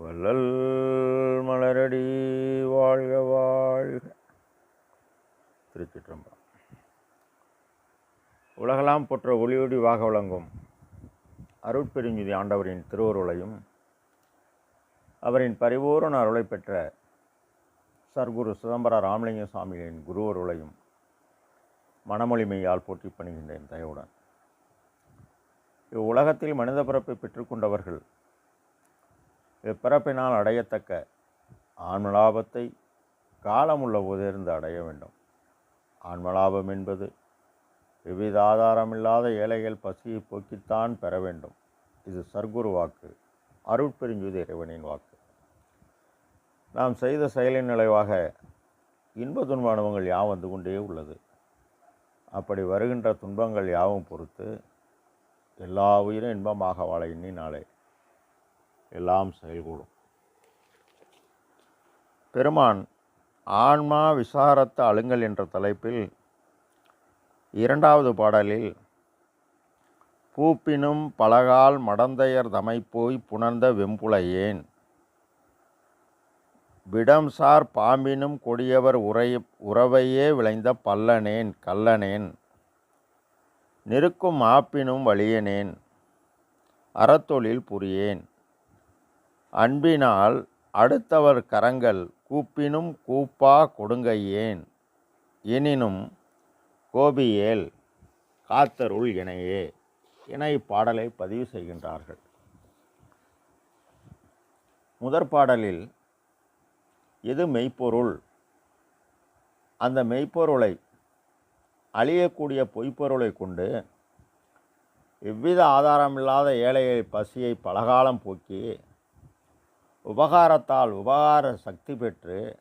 வள்ளல் மலரடி வாழ்க வாழ்க. திருச்சிற்றம்பலம். உலகெல்லாம் போற்ற ஒளியொடி வாக வழங்கும் அருட்பெருஞ்சுதி ஆண்டவரின் திருவருளையும் அவரின் பரிபூரண அருளை பெற்ற சர்க்குரு சிதம்பர ராமலிங்க சுவாமிகளின் குருவருளையும் மனமொழிமையால் போற்றி பணிகின்றேன் தயவுடன். இவ்வுலகத்தில் மனித பிறப்பை பெற்றுக்கொண்டவர்கள் இப்பிறப்பினால் அடையத்தக்க ஆன்மலாபத்தை காலமுள்ள போதிருந்து அடைய வேண்டும். ஆன்மலாபம் என்பது எவ்வித ஆதாரமில்லாத ஏழைகள் பசியை போக்கித்தான் பெற வேண்டும். இது சர்க்குரு வாக்கு அருட்பெருஞ்சுது இறைவனின் வாக்கு. நாம் செய்த செயலின் நிலைவாக இன்ப துன்ப அனுபவங்கள் யாவும் வந்து கொண்டே உள்ளது. அப்படி வருகின்ற துன்பங்கள் யாவும் பொறுத்து எல்லா உயிரும் இன்பமாக வாழ எண்ணி நாளை எல்லாம் செயல்கூடும். பெருமான் ஆன்மா விசாரத்த அழுங்கல் என்ற தலைப்பில் இரண்டாவது பாடலில் பூப்பினும் பலகால் மடந்தையர் தமைப்போய் புணர்ந்த வெம்புலையேன். விடம்சார் பாம்பினும் கொடியவர் உரை உறவையே விளைந்த பல்லனேன் கல்லனேன். நெருக்கும் ஆப்பினும் வலியனேன் அறத்தொழில் புரியேன். அன்பினால் அடுத்தவர் கரங்கள் கூப்பினும் கூப்பா கொடுங்கையேன். எனினும் கோபியேல் காத்தருள் இணையே. என இப்பாடலை பதிவு செய்கின்றார்கள். முதற் பாடலில் எது மெய்ப்பொருள்? அந்த மெய்ப்பொருளை அழியக்கூடிய பொய்ப்பொருளை கொண்டு எவ்வித ஆதாரமில்லாத ஏழையை பசியை பலகாலம் போக்கி உபகாரத்தால் உபகார சக்தி பெற்று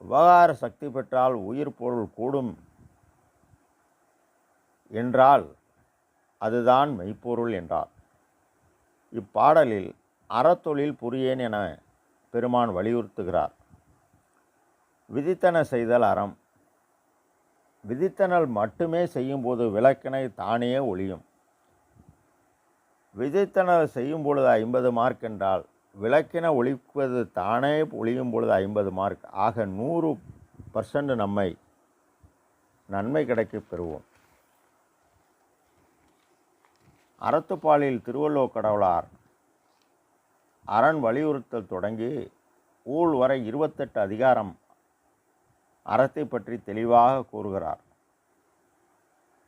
உபகார சக்தி பெற்றால் உயிர் பொருள் கூடும் என்றால் அதுதான் மெய்ப்பொருள் என்றார். இப்பாடலில் அறத்தொழில் புரியேன் என பெருமான் வலியுறுத்துகிறார். விதித்தன செய்தல் அறம். விதித்தனல் மட்டுமே செய்யும்போது விளக்கினை தானே ஒளியும் விதித்தனல் செய்யும் பொழுது ஐம்பது மார்க் என்றால் விளக்கின ஒழிப்பது தானே ஒழியும் பொழுது ஐம்பது மார்க். ஆக நூறு பர்சன்ட் நம்மை நன்மை கிடைக்கப் பெறுவோம். அறத்துப்பாலில் திருவள்ளுவ கடவுளார் அரண் வலியுறுத்தல் தொடங்கி ஊழ் வரை இருபத்தெட்டு அதிகாரம் அறத்தை பற்றி தெளிவாக கூறுகிறார்.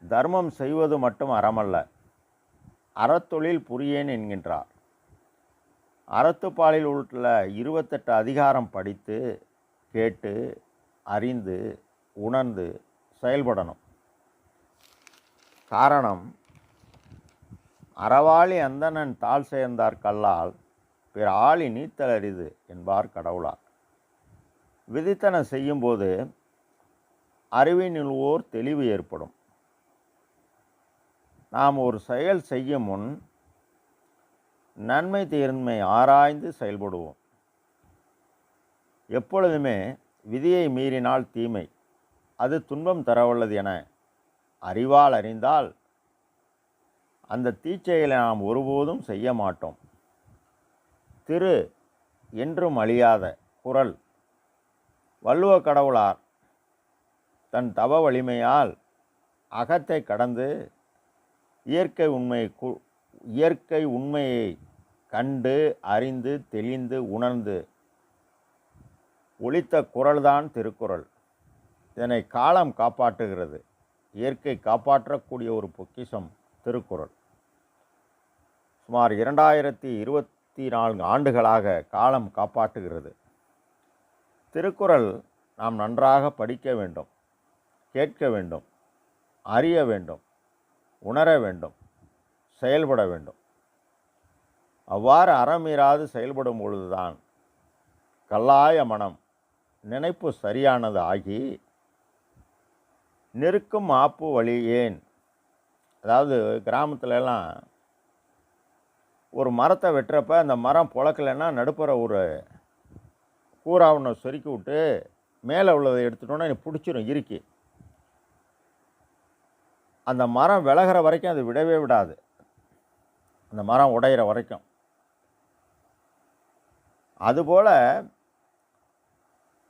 தர்மம் செய்வது மட்டும் அறமல்ல. அறத்தொழில் புரியேன் என்கின்றார். அறத்துப்பாலில் உள்ள இருபத்தெட்டு அதிகாரம் படித்து கேட்டு அறிந்து உணர்ந்து செயல்படணும். காரணம் அறவாளி அந்தணன் தாழ் சேர்ந்தார் கல்லால் பிற ஆளி நீத்தல் என்பார் கடவுளார். விதித்தன செய்யும்போது அறிவினுள்வோர் தெளிவு ஏற்படும். நாம் ஒரு செயல் செய்யும் முன் நன்மை தீர்மை ஆராய்ந்து செயல்படுவோம். எப்பொழுதுமே விதியை மீறினால் தீமை. அது துன்பம் தரவல்லது என அறிவால் அறிந்தால் அந்த தீச்செயலை நாம் ஒருபோதும் செய்ய மாட்டோம். திரு என்றும் அழியாத குரல். வள்ளுவ கடவுளார் தன் தவ வலிமையால் அகத்தை கடந்து இயற்கை உண்மை கு இயற்கை உண்மையை கண்டு அறிந்து தெளிந்து உணர்ந்து ஒழித்த குரல்தான் திருக்குறள். இதனை காலம் காப்பாற்றுகிறது. இயற்கை காப்பாற்றக்கூடிய ஒரு பொக்கிஷம் திருக்குறள். சுமார் இரண்டாயிரத்தி இருபத்தி நான்கு ஆண்டுகளாக காலம் காப்பாற்றுகிறது. திருக்குறள் நாம் நன்றாக படிக்க வேண்டும் கேட்க வேண்டும் அறிய வேண்டும். உணர வேண்டும் செயல்பட வேண்டும். அவ்வாறு அறமீறாது செயல்படும் பொழுதுதான் கல்லாய மனம் நினைப்பு சரியானது ஆகி நெருக்கும் ஆப்பு வழி ஏன்? அதாவது கிராமத்துலலாம் ஒரு மரத்தை வெட்டுறப்ப அந்த மரம் புழக்கலைன்னா நடுப்புற ஒரு கூறாவனை சொருக்கி விட்டு மேலே உள்ளதை எடுத்துட்டோன்னா நீ பிடிச்சிரும் இறுக்கி. அந்த மரம் விலகிற வரைக்கும் அது விடவே விடாது. அந்த மரம் உடையிற வரைக்கும். அதுபோல்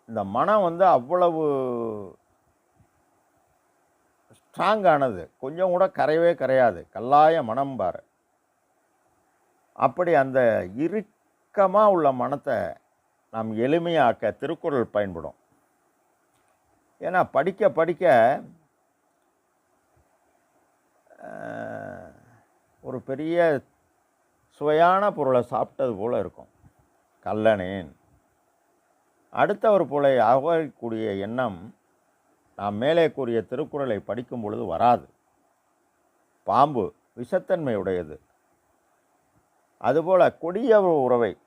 இந்த மனம் வந்து அவ்வளவு ஸ்ட்ராங்கானது கொஞ்சம் கூட கரையவே கரையாது. கல்லாய மனம் பாரு. அப்படி அந்த இறுக்கமாக உள்ள மனத்தை நாம் எளிமையாக்க திருக்குறள் பயன்படும். ஏன்னா படிக்க படிக்க ஒரு பெரிய சுவையான பொருளை சாப்பிட்டது போல் இருக்கும். கல்லணேன். அடுத்தவர் போல ஆகக்கூடிய எண்ணம் நாம் மேலே கூறிய திருக்குறளை படிக்கும் பொழுது வராது. பாம்பு விஷத்தன்மை உடையது அதுபோல் கொடியவர் உறவை.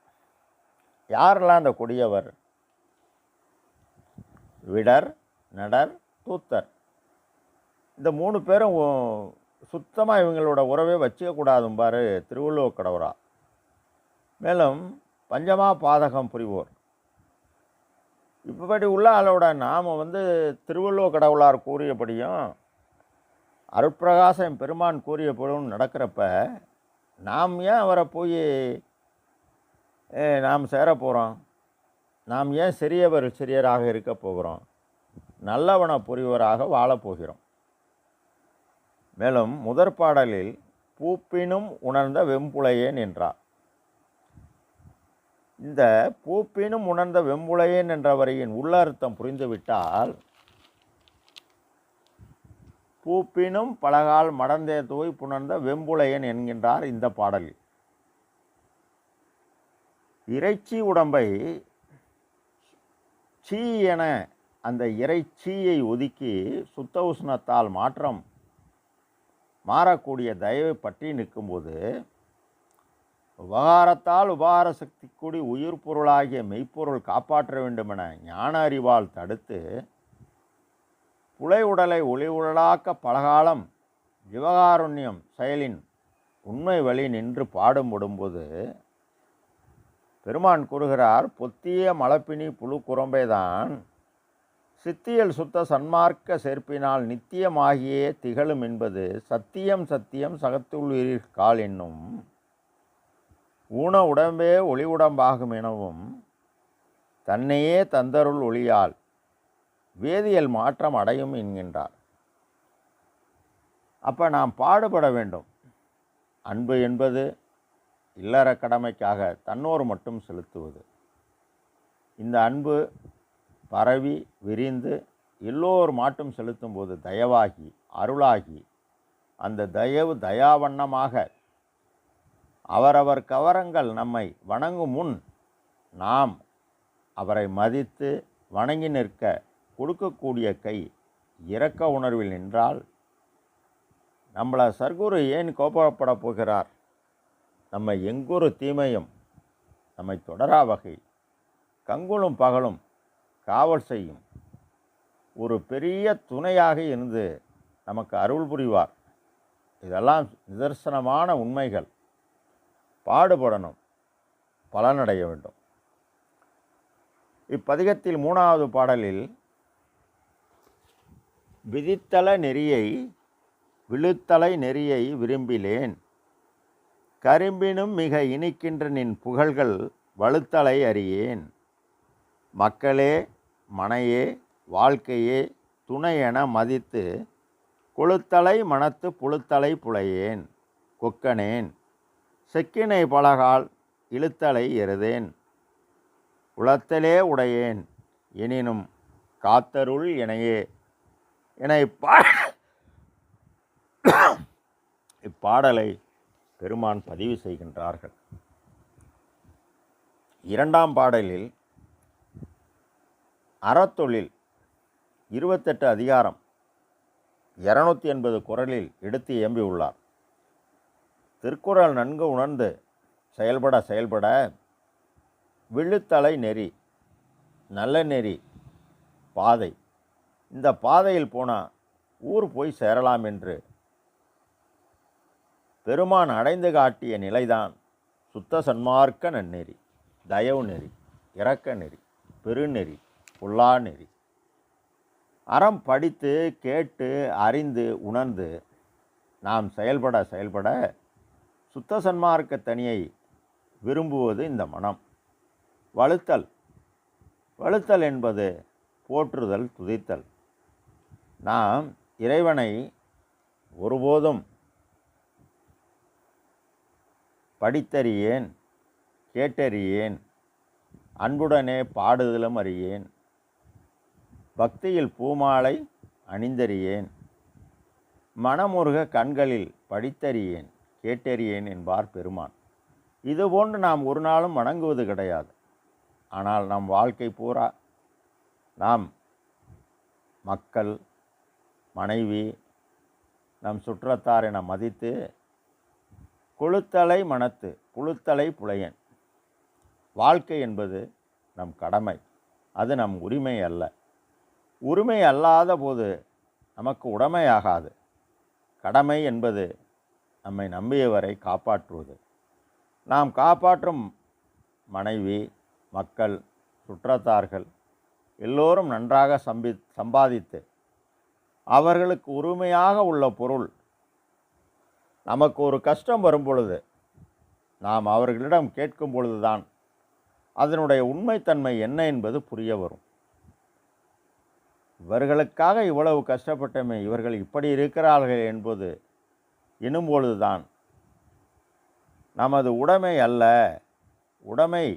யாரெல்லாம் அந்த கொடியவர்? விடர் நடர் தூத்தர். இந்த மூணு பேரும் சுத்தமாக இவங்களோட உறவே வச்சுக்கக்கூடாதும் பாரு திருவள்ளுவர் கடவுரா. மேலும் பஞ்சமா பாதகம் புரிவோர். இப்படி உள்ள ஆளோட நாம் வந்து திருவள்ளுவர் கடவுளார் கூறியபடியும் அருட்பிரகாசம் பெருமான் கூறியபடியும் நடக்கிறப்ப நாம் ஏன் அவரை போய் நாம் சேர போகிறோம் நாம் ஏன் சிறியவர் சிறியராக இருக்க போகிறோம்? நல்லவன புரிவராக வாழப்போகிறோம் மேலும் முதற் பாடலில் பூப்பினும் உணர்ந்த வெம்புலையேன் என்றார் இந்த பூப்பினும் உணர்ந்த வெம்புலையேன் என்ற வரியின் உள்ள அர்த்தம் புரிந்துவிட்டால் பூப்பினும் பலகால் மடந்தே தூய் புணர்ந்த வெம்புலையன் என்கின்றார் இந்த பாடலில். இறைச்சி உடம்பை சீ என அந்த இறைச்சியை ஒதுக்கி சுத்த உஷ்ணத்தால் மாற்றம் மாறக்கூடிய தயவை பற்றி நிற்கும்போது உபகாரத்தால் உபகார சக்தி கூடி உயிர் பொருளாகிய மெய்ப்பொருள் காப்பாற்ற வேண்டுமென ஞான அறிவால் தடுத்து புலை உடலை ஒளி உடலாக்க பலகாலம் ஜிவகாருண்யம் செயலின் உண்மை வழி நின்று பாடும் விடும்போது பெருமான் கூறுகிறார் பொத்திய மலப்பினி புழு குரம்பைதான் சித்தியல் சுத்த சன்மார்க்க சேர்ப்பினால் நித்தியமாகியே திகழும் என்பது சத்தியம் சத்தியம் சகத்துள்ளீர் கால் என்னும் ஊன உடம்பே ஒளி உடம்பாகும் எனவும் தன்னையே தந்தருள் ஒளியால் வேதியியல் மாற்றம் அடையும் என்கின்றார். அப்போ நாம் பாடுபட வேண்டும். அன்பு என்பது இல்லற கடமைக்காக தன்னோர் மட்டும் செலுத்துவது. இந்த அன்பு பரவி விரிந்து எல்லோர் மாட்டும் செலுத்தும்போது தயவாகி அருளாகி அந்த தயவு தயாவண்ணமாக அவரவர் கவரங்கள் நம்மை வணங்கும் முன் நாம் அவரை மதித்து வணங்கி நிற்க கொடுக்கக்கூடிய கை இரக்க உணர்வில் நின்றால் நம்மளை சர்க்குரு ஏன் கோபப்பட போகிறார்? நம்மை எங்கொரு தீமையும் நம்மை தொடரா வகை. கங்குளும் பகலும் காவல் செய்யும். ஒரு பெரிய துணையாக இருந்து நமக்கு அருள் புரிவார். இதெல்லாம் நிதர்சனமான உண்மைகள். பாடுபடணும். பலனடைய வேண்டும். இப்பதிகத்தில் மூணாவது பாடலில் விதித்தல நெறியை விழுத்தலை நெறியை விரும்பிலேன். கரும்பினும் மிக இனிக்கின்ற நின் புகழ்கள் வலுத்தலை அறியேன். மக்களே மனையே வாழ்க்கையே துணை என மதித்து கொழுத்தலை மனத்து புழுத்தலை புலையேன் கொக்கனேன் செக்கினை பலகால் இழுத்தலை எருதேன் உளத்தலே உடையேன் எனினும் காத்தருள் எனையே என இப்பா இப்பாடலை பெருமான் பதிவு செய்கின்றார்கள். இரண்டாம் பாடலில் அறத்தொழில் இருபத்தெட்டு அதிகாரம் இரநூத்தி எண்பது குரலில் எடுத்து இயம்பியுள்ளார் திருக்குறள் நன்கு உணர்ந்து செயல்பட செயல்பட விழுத்தலை நெறி நல்ல நெறி பாதை. இந்த பாதையில் போனால் ஊர் போய் சேரலாம் என்று பெருமான் அடைந்து காட்டிய நிலைதான் சுத்த சன்மார்க்க நன்னெறி தயவு நெறி இறக்க நெறி பெருநெறி. பொல்லா நெறி அறம் படித்து கேட்டு அறிந்து உணர்ந்து நாம் செயல்பட செயல்பட சுத்த சன்மார்க்க தனியை விரும்புவது இந்த மனம். வழுத்தல். வழுத்தல் என்பது போற்றுதல் துதித்தல். நாம் இறைவனை ஒருபோதும் படித்தறியேன் கேட்டறியேன் அன்புடனே பாடுதலும் அறியேன் பக்தியில் பூமாலை அணிந்தறியேன். மனமுருக கண்களில் படித்தறியேன் கேட்டறியேன் என்பார் பெருமான். இதுபோன்று நாம் ஒரு நாளும் வணங்குவது கிடையாது. ஆனால் நம் வாழ்க்கை பூரா நாம் மக்கள் மனைவி நம் சுற்றத்தார் என மதித்து குளுத்தலை மனத்து குளுத்தலை புலையன். வாழ்க்கை என்பது நம் கடமை அது நம் உரிமை அல்ல. உரிமை அல்லாத போது நமக்கு உடமையாகாது. கடமை என்பது நம்மை நம்பியவரை காப்பாற்றுவது. நாம் காப்பாற்றும் மனைவி மக்கள் சுற்றத்தார்கள் எல்லோரும் நன்றாக சம்பி சம்பாதித்து அவர்களுக்கு உரிமையாக உள்ள பொருள் நமக்கு ஒரு கஷ்டம் வரும் பொழுது நாம் அவர்களிடம் கேட்கும் பொழுதுதான் அதனுடைய உண்மைத்தன்மை என்ன என்பது புரிய வரும். இவர்களுக்காக இவ்வளவு கஷ்டப்பட்டமே இவர்கள் இப்படி இருக்கிறார்கள் என்பது எனும்பொழுதுதான் நமது உடைமை அல்ல உடைமை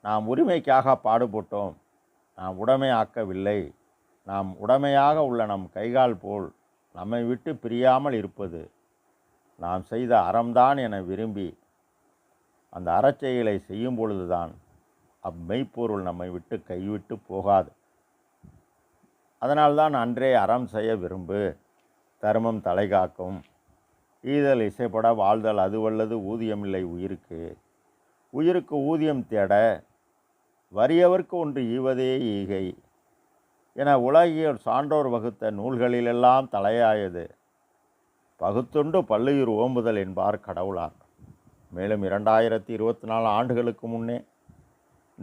நாம் உரிமைக்காக பாடுபட்டோம் நாம் உடைமை ஆக்கவில்லை நாம் உடைமையாக உள்ள நம் கைகால் போல் நம்மை விட்டு பிரியாமல் இருப்பது நாம் செய்த அறம்தான் என விரும்பி அந்த அறச்செயலை செய்யும் பொழுதுதான் அம்மெய்ப்பொருள் நம்மை விட்டு கைவிட்டு போகாது. அதனால்தான் அன்றே அறம் செய்ய விரும்பு தர்மம் தலை காக்கும். ஈதல் இசைப்பட வாழ்தல் அதுவல்லது ஊதியமில்லை உயிருக்கு. உயிருக்கு ஊதியம் தேட வறியவர்க்கு ஒன்று ஈவதே ஈகை. என உலகியர் சான்றோர் வகுத்த நூல்களிலெல்லாம் தலையாயது. பகுத்துண்டு பல்லுயிர் ஓம்புதல் என்பார் கடவுளார். மேலும் இரண்டாயிரத்தி இருபத்தி நாலு ஆண்டுகளுக்கு முன்னே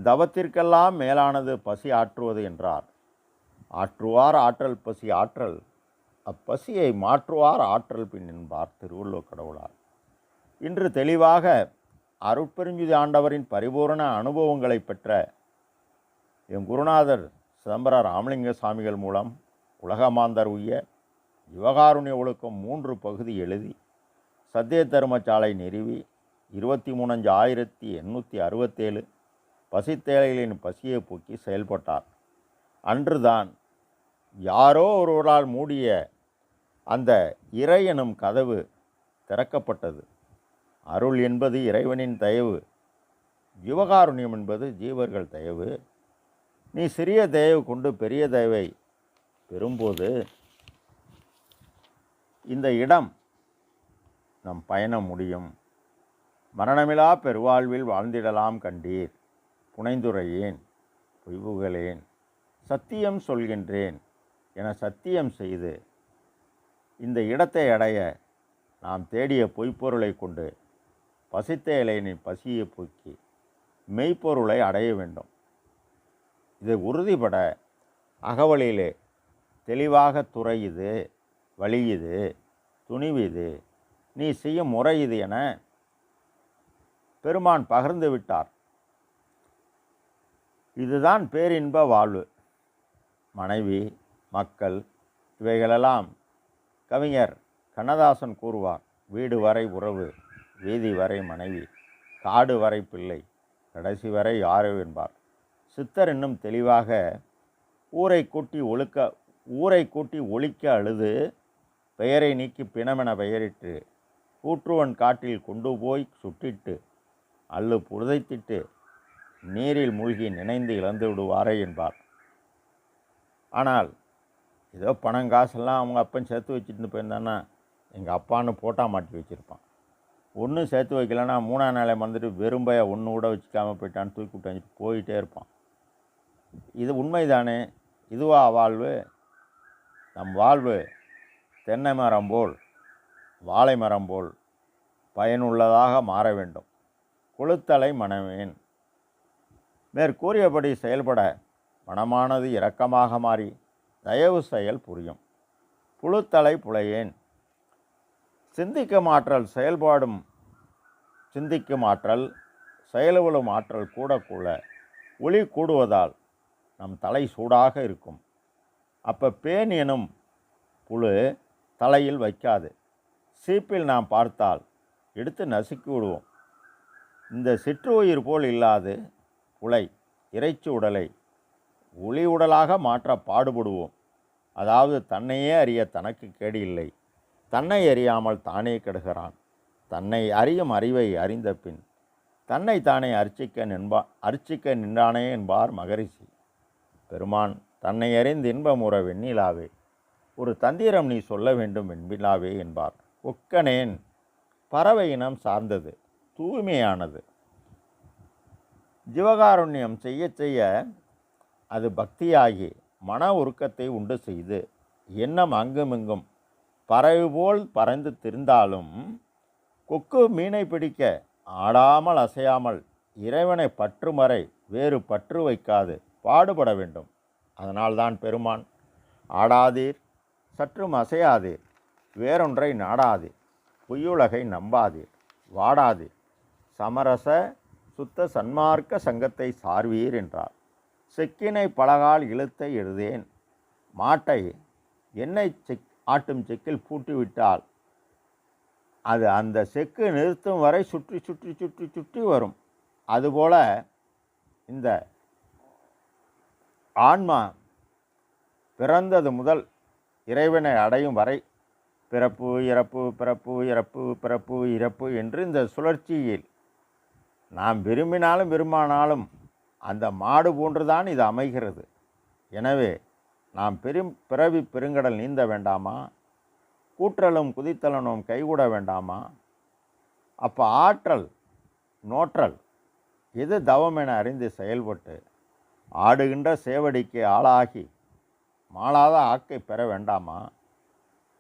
தவத்திற்கெல்லாம் மேலானது பசி ஆற்றுவது என்றார். ஆற்றுவார் ஆற்றல் பசி ஆற்றல். அப்பசியை மாற்றுவார் ஆற்றல் பின் என்பார் திருவள்ளுவர் கடவுளார் இன்று தெளிவாக அருட்பெருஞ்சுதி ஆண்டவரின் பரிபூரண அனுபவங்களை பெற்ற என் குருநாதர் சிதம்பர ராமலிங்க சுவாமிகள் மூலம் உலகமாந்தர் உய்ய யுவகாருண்ய ஒழுக்கம் மூன்று பகுதி எழுதி சத்திய தர்மசாலை நிறுவி இருபத்தி மூணஞ்சு ஆயிரத்தி எண்ணூற்றி அறுபத்தேழு பசித்தேழைகளின் பசியை போக்கி செயல்பட்டார். அன்றுதான் யாரோ ஒருவரால் மூடிய அந்த இறை எனும் கதவு திறக்கப்பட்டது. அருள் என்பது இறைவனின் தயவு ஜீவகாருண்யம் என்பது ஜீவர்கள் தயவு. நீ சிறிய தயவு கொண்டு பெரிய தயவை பெறும்போது இந்த இடம் நம் பயணம் முடியும். மரணமிலா பெருவாழ்வில் வாழ்ந்திடலாம் கண்டீர். புனைந்துரையேன் பொய்வுகளேன் சத்தியம் சொல்கின்றேன். என சத்தியம் செய்து இந்த இடத்தை அடைய நாம் தேடிய பொய்ப்பொருளை கொண்டு பசித்த இலையினின் பசியை போக்கி மெய்ப்பொருளை அடைய வேண்டும். இதை உறுதிபட அகவலியிலே தெளிவாக துறை இது வழி இது துணிவு இது நீ செய்யும் முறை இது என பெருமான் பகிர்ந்து விட்டார். இதுதான் பேரின்ப வாழ்வு. மனைவி மக்கள் இவைகளெல்லாம் கவிஞர் கண்ணதாசன் கூறுவார் வீடு வரை உறவு வீதி வரை மனைவி காடு வரை பிள்ளை கடைசி வரை யாரோ என்பார். சித்தர் இன்னும் தெளிவாக ஊரை கூட்டி ஒழுக்க ஊரை கூட்டி ஒழிக்க அழுது பெயரை நீக்கி பிணமென பெயரிட்டு கூற்றுவன் காட்டில் கொண்டு போய் சுட்டிட்டு அல்லு புதைத்திட்டு நீரில் மூழ்கி நினைந்து இழந்து விடுவாரே என்பார். ஆனால் ஏதோ பணம் காசெல்லாம் அவங்க அப்பன் சேர்த்து வச்சுட்டு போயிருந்தான்னா எங்கள் அப்பான்னு போட்டா மாட்டி வச்சுருப்பான். ஒன்றும் சேர்த்து வைக்கலன்னா மூணாம் நாளை வந்துட்டு வெறும்பைய ஒன்று கூட வச்சுக்காமல் போயிட்டான்னு தூக்கி விட்டு போயிட்டே இருப்பான். இது உண்மைதானே? இதுவா வாழ்வு? நம் வாழ்வு தென்னை மரம் போல் வாழை மரம் போல் பயனுள்ளதாக மாற வேண்டும். கொளுத்தலை மணவேன். மேற்கூறியபடி செயல்பட மனமானது இரக்கமாக மாறி தயவு செயல் புரியும். புழுத்தலை புலையேன் சிந்திக்கும் ஆற்றல் செயல்பாடும் சிந்திக்கும் ஆற்றல் செயலுவலும் ஆற்றல் கூட கூட ஒளி கூடுவதால் நம் தலை சூடாக இருக்கும். அப்போ பேன் எனும் புழு தலையில் வைக்காது. சீப்பில் நாம் பார்த்தால் எடுத்து நசுக்கி விடுவோம். இந்த சிற்றுயிர் போல் இல்லாது புலை இறைச்சி உடலை ஒளி உடலாக மாற்ற பாடுபடுவோம் அதாவது தன்னையே அறிய தனக்கு கேடு இல்லை தன்னை அறியாமல் தானே கெடுகிறான். தன்னை அறியும் அறிவை அறிந்த பின் தன்னை தானே அர்ச்சிக்க நின்பா அர்ச்சிக்க நின்றானே என்பார் மகரிஷி. பெருமான் தன்னை அறிந்து இன்பமுற வெண்ணிலாவே. ஒரு தந்திரம் நீ சொல்ல வேண்டும் வெண்பிலாவே என்பார். ஒக்கனேன் பறவை இனம் சார்ந்தது தூய்மையானது. ஜீவகாருண்யம் செய்ய செய்ய அது பக்தியாகி மன உருக்கத்தை உண்டு செய்து எண்ணம் அங்குமிங்கும். பறவை போல் பறந்து திரிந்தாலும் கொக்கு மீனை பிடிக்க ஆடாமல் அசையாமல் இறைவனை பற்றுமறை வேறு பற்று வைக்காது பாடுபட வேண்டும். அதனால்தான் பெருமான் ஆடாதீர் சற்றும் அசையாதீர் வேறொன்றை நாடாதீர் பொய்யுலகை நம்பாதீர் வாடாதீர் சமரச சுத்த சன்மார்க்க சங்கத்தை சார்வீர் என்றார். செக்கினை பலகால் இழுத்தை எழுதேன். மாட்டை எண்ணெய் செக் ஆட்டும் செக்கில் பூட்டிவிட்டால் அது அந்த செக்கு நிறுத்தும் வரை சுற்றி சுற்றி சுற்றி சுற்றி வரும். அதுபோல் இந்த ஆன்மா பிறந்தது முதல் இறைவனை அடையும் வரை பிறப்பு இறப்பு பிறப்பு இறப்பு பிறப்பு இறப்பு என்று இந்த சுழற்சியில் நாம் விரும்பினாலும் விரும்பினாலும் அந்த மாடு போன்றுதான் இது அமைகிறது. எனவே நாம் பெரும் பிறவி பெருங்கடல் நீந்த வேண்டாமா? கூற்றலும் குதித்தலனும் கைகூட வேண்டாமா? அப்போ ஆற்றல் நோற்றல் எது தவம் என அறிந்து செயல்பட்டு ஆடுகின்ற சேவடிக்கு ஆளாகி மாளாத ஆக்கை பெற வேண்டாமா?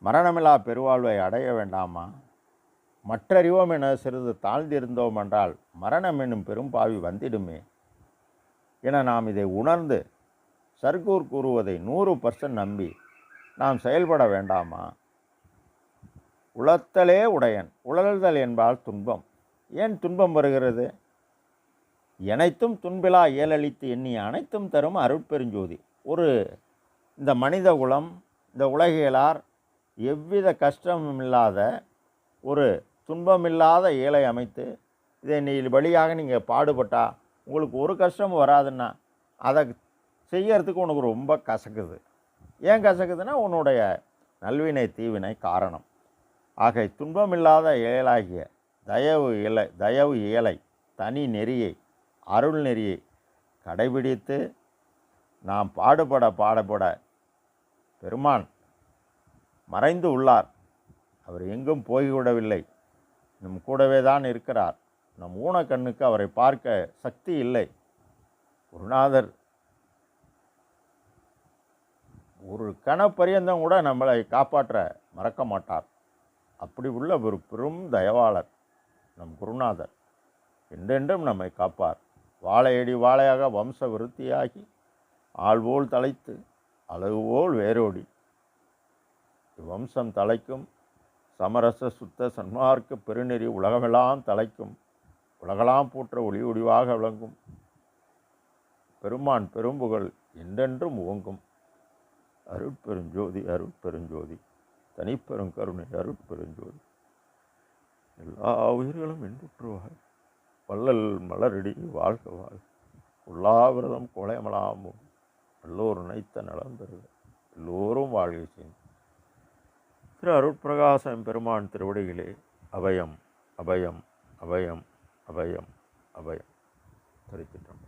மரணமில்லா பெருவாழ்வை அடைய வேண்டாமா? மற்றறிவோம் என சிறிது தாழ்ந்திருந்தோம் என்றால் மரணம் என்னும் பெரும்பாவி வந்திடுமே. என நாம் இதை உணர்ந்து சர்க்கூர் கூறுவதை நூறு பர்சன்ட் நம்பி நாம் செயல்பட வேண்டாமா? உளத்தலே உடையன் உழல்தல் என்பால் துன்பம். ஏன் துன்பம் வருகிறது? எனைத்தும் துன்பிலா இயலளித்து எண்ணி அனைத்தும் தரும் அருட்பெருஞ்சோதி. ஒரு இந்த மனித குலம் இந்த உலகியலார் எவ்வித கஷ்டமும் இல்லாத ஒரு துன்பமில்லாத ஏழை அமைத்து இதை நீ வழியாக நீங்கள் பாடுபட்டால் உங்களுக்கு ஒரு கஷ்டமும் வராதுன்னா அதை செய்யறதுக்கு உனக்கு ரொம்ப கசக்குது. ஏன் கசக்குதுன்னா உன்னுடைய நல்வினை தீவினை காரணம். ஆக துன்பமில்லாத இயலாகிய தயவு இலை தயவு இயலை தனி நெறியை அருள் நெறியை கடைபிடித்து நாம் பாடுபட பாடுபட பெருமான் மறைந்து உள்ளார். அவர் எங்கும் போய்விடவில்லை. நம் கூடவே தான் இருக்கிறார். நம் ஊனக்கண்ணுக்கு அவரை பார்க்க சக்தி இல்லை. குருநாதர் ஒரு கணப்பரியந்தம் கூட நம்மளை காப்பாற்ற மறக்க மாட்டார். அப்படி உள்ள ஒரு பெரும் தயவாளர் நம் குருநாதர். என்றென்றும் நம்மை காப்பார். வாழையடி வாழையாக வம்ச விருத்தியாகி ஆள்போல் தலைத்து அழகுபோல் வேரோடி. வம்சம் தலைக்கும் சமரச சுத்த சன்மார்க்க பெருநெறி உலகமெல்லாம் தலைக்கும் உலகலாம் போற்ற ஒளி ஒளிவாக விளங்கும். பெருமான் பெரும்புகழ் என்றென்றும் ஓங்கும். அருட்பெருஞ்சோதி அருட்பெருஞ்சோதி தனிப்பெரும் கருணை அருட்பெருஞ்சோதி. எல்லா உயிர்களும் இன்புற்றுவார். வள்ளல் மலரடி வாழ்க வாழ்க. உள்ளாவிரதம் கொலைமலாமும் எல்லோர் நினைத்த நலம் பெறுக. எல்லோரும் வாழ்க செய்யும். திரு அருட்பிரகாசம் பெருமான் திருவடிகளே அபயம் அபயம் அபயம். அபயம் அபயம் திருச்சிட்டம்